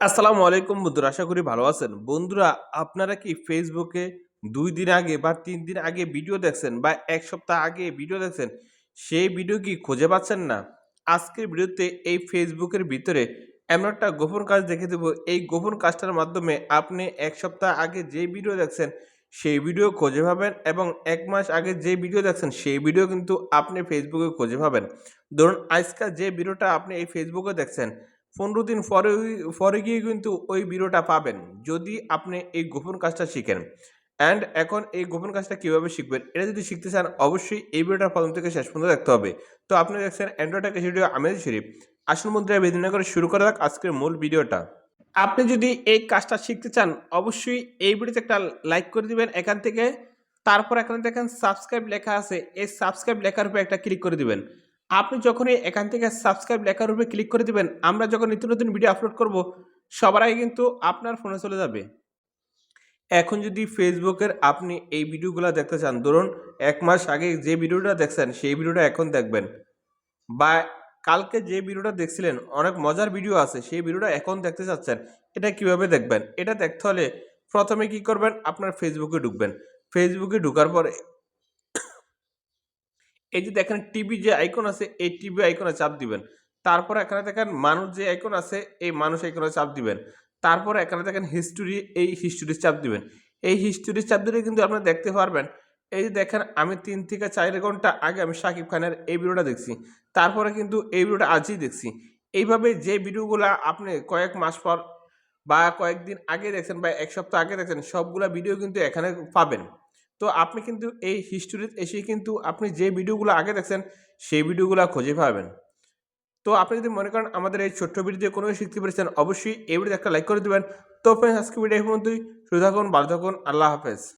আসসালামু আলাইকুম বন্ধুরা, আশা করি ভালো আছেন। বন্ধুরা, আপনারা কি ফেসবুকে দুই দিন আগে বা তিন দিন আগে ভিডিও দেখছেন বা এক সপ্তাহ আগে ভিডিও দেখছেন, সেই ভিডিও কি খুঁজে পাচ্ছেন না? আজকের ভিডিওতে এই ফেসবুকের ভিতরে এমন একটা গোপন কাজ দেখে দেবো। এই গোপন কাজটার মাধ্যমে আপনি এক সপ্তাহ আগে যে ভিডিও দেখছেন, সেই ভিডিও খুঁজে পাবেন এবং এক মাস আগে যে ভিডিও দেখছেন, সেই ভিডিও কিন্তু আপনি ফেসবুকে খুঁজে পাবেন। ধরুন আজকাল যে ভিডিওটা আপনি এই ফেসবুকে দেখছেন পনেরো দিন পরে পরে গিয়ে কিন্তু ওই ভিডিওটা পাবেন। যদি আপনি এই গোপন কাজটা শিখেন। অ্যান্ড এখন এই গোপন কাজটা কীভাবে শিখবেন? এটা যদি শিখতে চান, অবশ্যই এই ভিডিওটা প্রথম থেকে শেষ পর্যন্ত দেখতে হবে। তো আপনি দেখছেন অ্যান্ড্রয়েড ভিডিও আমেজ শরীফ। আসল মুদ্রায় বেদিনা শুরু করা যাক আজকের মূল ভিডিওটা। আপনি যদি এই কাজটা শিখতে চান, অবশ্যই এই ভিডিওতে একটা লাইক করে দিবেন এখান থেকে। তারপর এখানে দেখেন সাবস্ক্রাইব লেখা আছে। এই সাবস্ক্রাইব লেখার উপরে একটা ক্লিক করে দিবেন। আপনি যখনই এখান থেকে সাবস্ক্রাইব লেখার উপরে ক্লিক করে দিবেন, আমরা যখন নিত্য নতুন ভিডিও আপলোড করব, সবার আগে কিন্তু আপনার ফোনে চলে যাবে। এখন যদি ফেসবুকের আপনি এই ভিডিওগুলো দেখতে চান, ধরুন এক মাস আগে যে ভিডিওটা দেখছেন, সেই ভিডিওটা এখন দেখবেন। বা কালকে যে ভিডিওটা দেখছিলেন, অনেক মজার ভিডিও আছে, সেই ভিডিওটা এখন দেখতে চাচ্ছেন, এটা কীভাবে দেখবেন? এটা দেখতে হলে প্রথমে কি করবেন? আপনার ফেসবুকে ঢুকবেন। ফেসবুকে ঢুকার পরে এই যে দেখেন টিভি যে আইকন আছে, এই টিভি আইকনে চাপ দিবেন। তারপর এখানে দেখেন মানুষ যে আইকন আছে, এই মানুষ আইকনে চাপ দিবেন। তারপর এখানে দেখেন হিস্টোরি এই হিস্টোরি চাপ দিবেন। এই হিস্টোরি চাপ দিলে কিন্তু আপনি দেখতে পারবেন। এই যে দেখেন আমি তিন থেকে চার ঘণ্টা আগে আমি শাকিব খানের এই ভিডিওটা দেখছি। তারপরে কিন্তু এই ভিডিওটা আজই দেখছি। এইভাবে যে ভিডিওগুলো আপনি কয়েক মাস পর বা কয়েকদিন আগে দেখছেন বা এক সপ্তাহ আগে দেখছেন, সবগুলো ভিডিও কিন্তু এখানে পাবেন। তো আপনি কিন্তু এই হিস্টোরিতে এসে কিন্তু আপনি যে ভিডিওগুলো আগে দেখছেন, সেই ভিডিওগুলো খুঁজে পাবেন। তো আপনি যদি মনে করেন আমাদের এই ছোট্ট ভিডিও দিয়ে কোনো শিখতে পেরেছেন, অবশ্যই এই ভিডিওতে একটা লাইক করে দেবেন। তো ফ্রেন্ডস আজকে ভিডিও পর্যন্তই। শুধু থাকুন, ভালো থাকুন, আল্লাহ হাফেজ।